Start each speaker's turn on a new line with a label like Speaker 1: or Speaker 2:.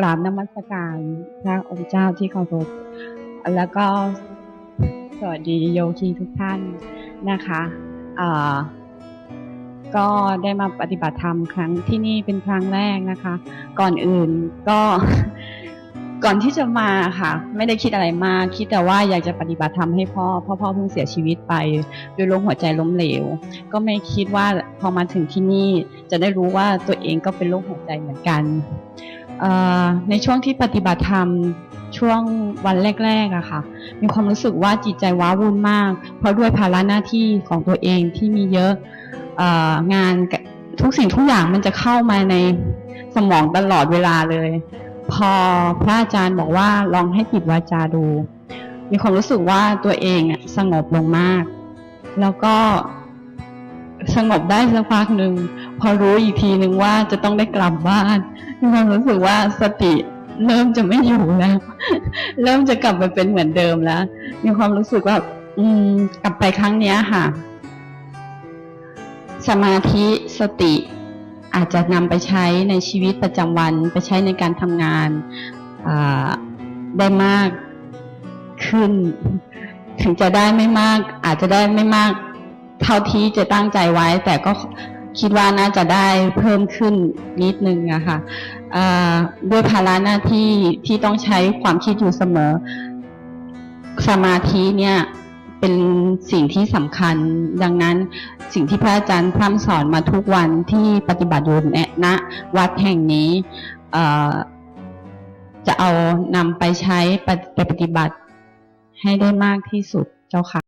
Speaker 1: กราบนมัสการพระองค์เจ้าที่เคารพแล้วก็สวัสดีโยคีทุกท่านนะคะอ่าก็ได้มาปฏิบัติธรรมครั้งที่นี่เป็นครั้งแรกนะคะ ก่อนอื่นก็ก่อนที่จะมาค่ะ ไม่ได้คิดอะไรมากคิดแต่ว่าอยากจะปฏิบัติธรรมให้พ่อพ่อพ่อเพิ่งเสียชีวิตไปด้วยโรคหัวใจล้มเหลว ก็ไม่คิดว่าพอมาถึงที่นี่จะได้รู้ว่าตัวเองก็เป็นโรคหัวใจเหมือนกัน ในช่วงที่ปฏิบัติธรรมช่วงวันแรกๆอะค่ะ มีความรู้สึกว่าจิตใจว้าวุ่นมาก เพราะด้วยภาระหน้าที่ของตัวเองที่มีเยอะองานทุกสิ่งทุกอย่างมันจะเข้ามาในสมองตลอดเวลาเลย พอพระอาจารย์บอกว่าลองให้ปิดวาจาดู มีความรู้สึกว่าตัวเองสงบลงมาก แล้วก็ สงบได้สักพักหนึ่งพอรู้อีกทีหนึ่งว่าจะต้องได้กลับบ้านมีความรู้สึกว่าสติเริ่มจะไม่อยู่แล้ว เริ่มจะกลับไปเป็นเหมือนเดิมแล้ว มีความรู้สึกว่า อืม กลับไปครั้งเนี้ยค่ะ สมาธิสติอาจจะนำไปใช้ในชีวิตประจำวัน ไปใช้ในการทำงานอได้มากขึ้น ถึงจะได้ไม่มาก อาจจะได้ไม่มาก เท่าที่จะตั้งใจไว้ แต่ก็คิดว่าน่าจะได้เพิ่มขึ้นนิดนึงอะค่ะอ่าด้วยภาระหน้าที่ที่ต้องใช้ความคิดอยู่เสมอ สมาธิเนี่ยเป็นสิ่งที่สำคัญ ดังนั้นสิ่งที่พระอาจารย์พร่ำสอนมาทุกวันที่ปฏิบัติอยู่ณวัดแห่งนี้เจะเอานำไปใช้ปปฏิบัติให้ได้มากที่สุดเจ้าค่ะ